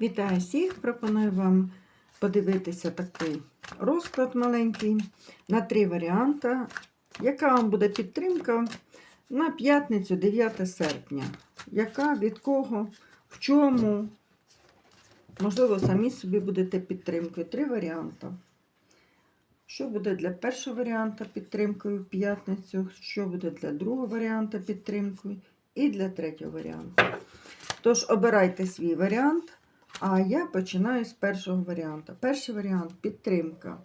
Вітаю всіх! Пропоную вам подивитися такий розклад маленький на три варіанти. Яка вам буде підтримка на п'ятницю 9 серпня? Яка, від кого, в чому? Можливо, самі собі будете підтримкою. Три варіанти. Що буде для першого варіанта підтримкою в п'ятницю, що буде для другого варіанта підтримкою і для третього варіанту. Тож обирайте свій варіант. А я починаю з першого варіанту. Перший варіант підтримка.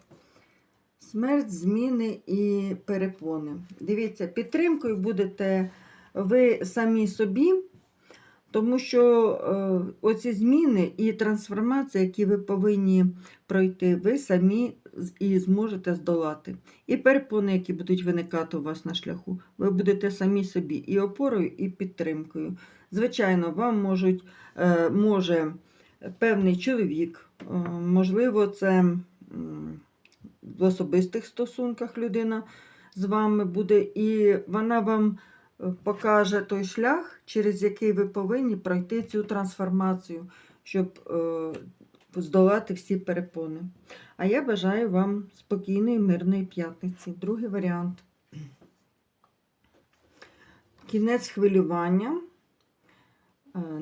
Смерть, зміни і перепони. Дивіться, підтримкою будете ви самі собі, тому що е, оці зміни і трансформації, які ви повинні пройти, ви самі і зможете здолати. І перепони, які будуть виникати у вас на шляху, ви будете самі собі і опорою, і підтримкою. Звичайно, вам можуть, е, може певний чоловік, е, можливо, це в особистих стосунках людина з вами буде, і вона вам е, покаже той шлях, через який ви повинні пройти цю трансформацію, щоб е, здолати всі перепони. А я бажаю вам спокійної, мирної п'ятниці. Другий варіант. Кінець хвилювання,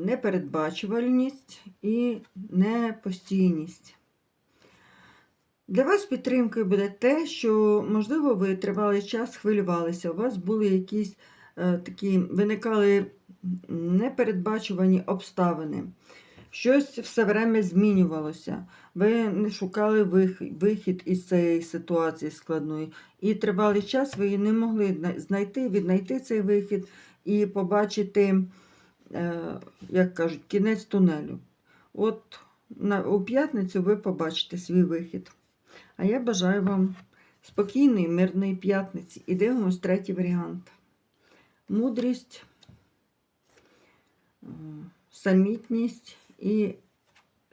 непередбачувальність і непостійність. Для вас підтримкою буде те, що, можливо, ви тривалий час хвилювалися, у вас були якісь е, такі, виникали непередбачувані обставини. Щось все время змінювалося. Ви не шукали вихід із цієї ситуації складної. І тривалий час ви не могли знайти, віднайти цей вихід і побачити, як кажуть, кінець тунелю. От на, у п'ятницю ви побачите свій вихід. А я бажаю вам спокійної, мирної п'ятниці. І дивимось третій варіант. Мудрість, е, самітність і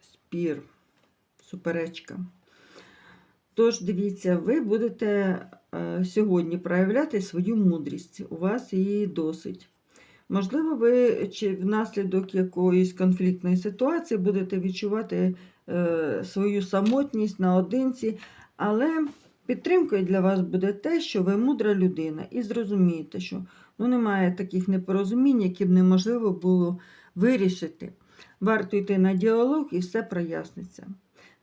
спір, суперечка. Тож, дивіться, ви будете е, сьогодні проявляти свою мудрість. У вас її досить. Можливо, ви чи внаслідок якоїсь конфліктної ситуації будете відчувати е, свою самотність наодинці, але підтримкою для вас буде те, що ви мудра людина, і зрозумієте, що ну, немає таких непорозумінь, які б неможливо було вирішити. Варто йти на діалог і все проясниться.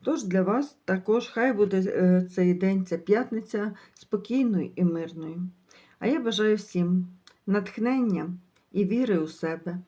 Тож для вас також хай буде е, цей день, ця п'ятниця спокійною і мирною. А я бажаю всім натхнення і віри у себе.